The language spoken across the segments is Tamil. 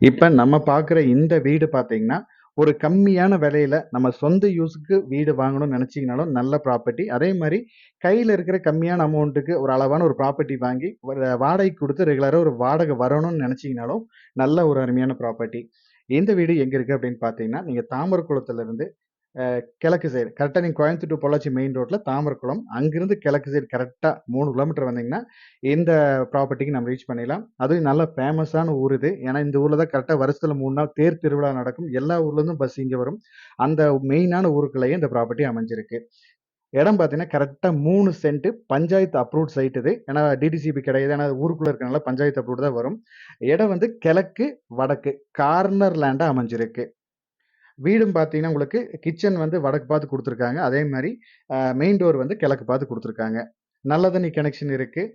இப்போ நம்ம பார்க்குற இந்த வீடு பார்த்தீங்கன்னா, ஒரு கம்மியான விலையில நம்ம சொந்த யூஸுக்கு வீடு வாங்கணும்னு நினச்சிங்கனாலும் நல்ல ப்ராப்பர்ட்டி. அதே மாதிரி கையில் இருக்கிற கம்மியான அமௌண்ட்டுக்கு ஒரு அளவான ஒரு ப்ராப்பர்ட்டி வாங்கி வாடகை கொடுத்து ரெகுலராக ஒரு வாடகை வரணும்னு நினச்சிங்கனாலும் நல்ல ஒரு அருமையான ப்ராப்பர்ட்டி. இந்த வீடு எங்கே இருக்குது அப்படின்னு பார்த்தீங்கன்னா, நீங்கள் தாமரக்குளத்துலேருந்து கிழக்கு சைடு கரெக்டாக நீங்கள் கோயம்புத்தூர் டு பொள்ளாச்சி மெயின் ரோட்டில் தாமரக்குளம் அங்கேருந்து கிழக்கு சைடு கரெக்டாக மூணு கிலோமீட்டர் வந்தீங்கன்னா, இந்த ப்ராப்பர்ட்டிக்கு நம்ம ரீச் பண்ணிடலாம். அதுவும் நல்ல ஃபேமஸான ஊர் இது. ஏன்னா இந்த ஊரில் தான் கரெக்டாக வருஷத்தில் மூணு நாள் தேர் திருவிழா நடக்கும். எல்லா ஊர்லேருந்தும் பஸ் இங்கே வரும். அந்த மெயினான ஊருக்குள்ளேயே இந்த ப்ராப்பர்ட்டி அமைஞ்சிருக்கு. இடம் பார்த்தீங்கன்னா, கரெக்டாக மூணு சென்ட் பஞ்சாயத்து அப்ரூவ்ட் சைட் இது. ஏன்னா டிடிசிபி கிடையாது. ஏன்னா ஊருக்குள்ளே இருக்கனால பஞ்சாயத்து அப்ரூவ்ட் தான் வரும். இடம் வந்து கிழக்கு, வடக்கு கார்னர் லேண்டாக அமைஞ்சிருக்கு. வீடும் பார்த்தீங்கன்னா, உங்களுக்கு கிச்சன் வந்து வடக்கு பார்த்து கொடுத்துருக்காங்க அதே மாதிரி மெயின் டோர் வந்து கிழக்கு பார்த்து கொடுத்துருக்காங்க நல்ல தண்ணி கனெக்ஷன் இருக்குது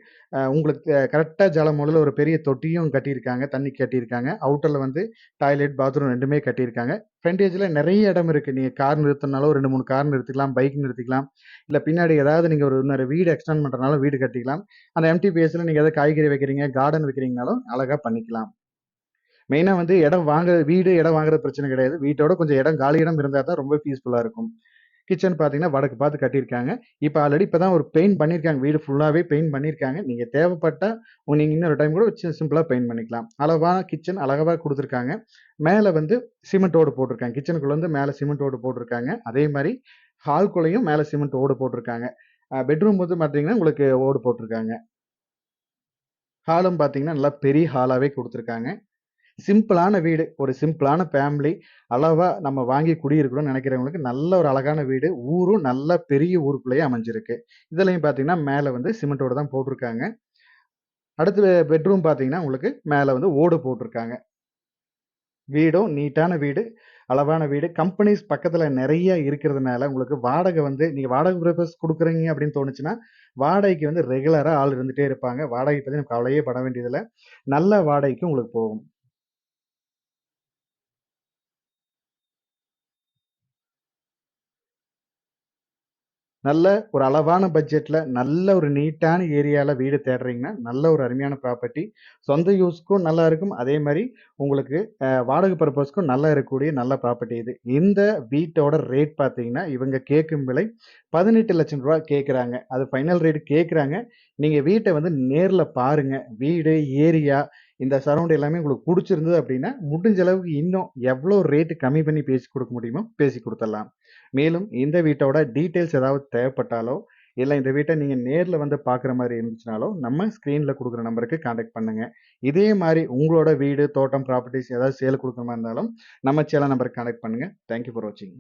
உங்களுக்கு கரெக்டாக ஜலமூலையில ஒரு பெரிய தொட்டியும் கட்டியிருக்காங்க. தண்ணி கட்டியிருக்காங்க. அவுட்டரில் வந்து டாய்லெட், பாத்ரூம் ரெண்டுமே கட்டியிருக்காங்க. ஃப்ரண்டேஜில் நிறைய இடம் இருக்குது நீங்கள் கார் நிறுத்தினாலும் ரெண்டு மூணு கார் நிறுத்திக்கலாம். பைக் நிறுத்திக்கலாம். இல்லை பின்னாடி ஏதாவது நீங்கள் ஒரு இன்னொரு வீடு எக்ஸ்டெண்ட் பண்ணுறனாலும் வீடு கட்டிக்கலாம். அந்த எம்டிபிஎஸ்சில் நீங்கள் ஏதாவது காய்கறி வைக்கிறீங்க, கார்டன் வைக்கிறீங்கனாலும் அழகாக பண்ணிக்கலாம். மெயினாக வந்து இடம் வாங்க வீடு இடம் வாங்குற பிரச்சனை கிடையாது. வீட்டோட கொஞ்சம் இடம் காலி இடம் இருந்தால் தான் ரொம்ப பீஸ்ஃபுல்லாக இருக்கும். கிச்சன் பார்த்தீங்கன்னா, வடக்கு பார்த்து கட்டியிருக்காங்க. இப்போ ஆல்ரெடி இப்போ தான் ஒரு பெயிண்ட் பண்ணியிருக்காங்க. வீடு ஃபுல்லாகவே பெயிண்ட் பண்ணியிருக்காங்க. நீங்கள் தேவைப்பட்டா நீங்கள் இன்னொரு டைம் கூட சிம்பிளாக பெயிண்ட் பண்ணிக்கலாம். அளவாக கிச்சன் அழகாக கொடுத்துருக்காங்க மேலே வந்து சிமெண்ட் ஓடு போட்டிருக்காங்க கிச்சனுக்குள்ளே வந்து மேலே சிமெண்ட் ஓடு போட்டிருக்காங்க அதே மாதிரி ஹால்குள்ளேயும் மேலே சிமெண்ட் ஓடு போட்டிருக்காங்க பெட்ரூம் வந்து பார்த்தீங்கன்னா, உங்களுக்கு ஓடு போட்டிருக்காங்க ஹாலும் பார்த்தீங்கன்னா, நல்லா பெரிய ஹாலாகவே கொடுத்துருக்காங்க சிம்பிளான வீடு. ஒரு சிம்பிளான ஃபேமிலி. அளவாக நம்ம வாங்கி குடியிருக்கணும்னு நினைக்கிறவங்களுக்கு நல்ல ஒரு அழகான வீடு. ஊரும் நல்ல பெரிய ஊருக்குள்ளேயே அமைஞ்சிருக்கு. இதுலையும் பார்த்தீங்கன்னா, மேலே வந்து சிமெண்டோடு தான் போட்டிருக்காங்க அடுத்து பெட்ரூம் பார்த்தீங்கன்னா, உங்களுக்கு மேலே வந்து ஓடு போட்டிருக்காங்க வீடும் நீட்டான வீடு. அளவான வீடு. கம்பெனிஸ் பக்கத்தில் நிறைய இருக்கிறதுனால, உங்களுக்கு வாடகை வந்து நீங்கள் வாடகை பர்பஸ் கொடுக்குறீங்க அப்படின்னு தோணுச்சுன்னா, வாடகைக்கு வந்து ரெகுலராக ஆள் இருந்துகிட்டே இருப்பாங்க. வாடகை பற்றி நம்ம கவலையே பட வேண்டியதில்லை நல்ல வாடகைக்கு உங்களுக்கு போகும். நல்ல ஒரு அளவான பட்ஜெட்டில் நல்ல ஒரு நீட்டான ஏரியாவில் வீடு தேடுறீங்கன்னா, நல்ல ஒரு அருமையான ப்ராப்பர்ட்டி. சொந்த யூஸ்க்கும் நல்லா இருக்கும். அதே மாதிரி உங்களுக்கு வாடகை பர்பஸ்க்கும் நல்லா இருக்கக்கூடிய நல்ல ப்ராப்பர்ட்டி இது. இந்த வீட்டோட ரேட் பார்த்தீங்கன்னா, இவங்க கேட்கும் விலை ரூ. 18,00,000 கேட்குறாங்க. அது ஃபைனல் ரேட் கேட்குறாங்க. நீங்கள் வீட்டை வந்து நேரில் பாருங்க. வீடு, ஏரியா இந்த சரௌண்ட் எல்லாமே உங்களுக்கு பிடிச்சிருந்தது அப்படின்னா, முடிஞ்ச அளவுக்கு இன்னும் எவ்வளோ ரேட்டு கம்மி பண்ணி பேசி கொடுக்க முடியுமோ, பேசி கொடுத்துடலாம் மேலும் இந்த வீட்டோட டீட்டெயில்ஸ் ஏதாவது தேவைப்பட்டாலோ, இல்லை இந்த வீட்டை நீங்கள் நேரில் வந்து பார்க்குற மாதிரி இருந்துச்சுனாலோ, நம்ம ஸ்க்ரீனில் கொடுக்குற நம்பருக்கு காண்டாக்ட் பண்ணுங்க. இதே மாதிரி உங்களோட வீடு, தோட்டம், ப்ராப்பர்ட்டீஸ் ஏதாவது சேல் கொடுக்குற மாதிரி இருந்தாலும், நம்ம சேலம் நம்பருக்கு காண்டாக்ட் பண்ணுங்க. தேங்க் யூ ஃபார் வாட்சிங்.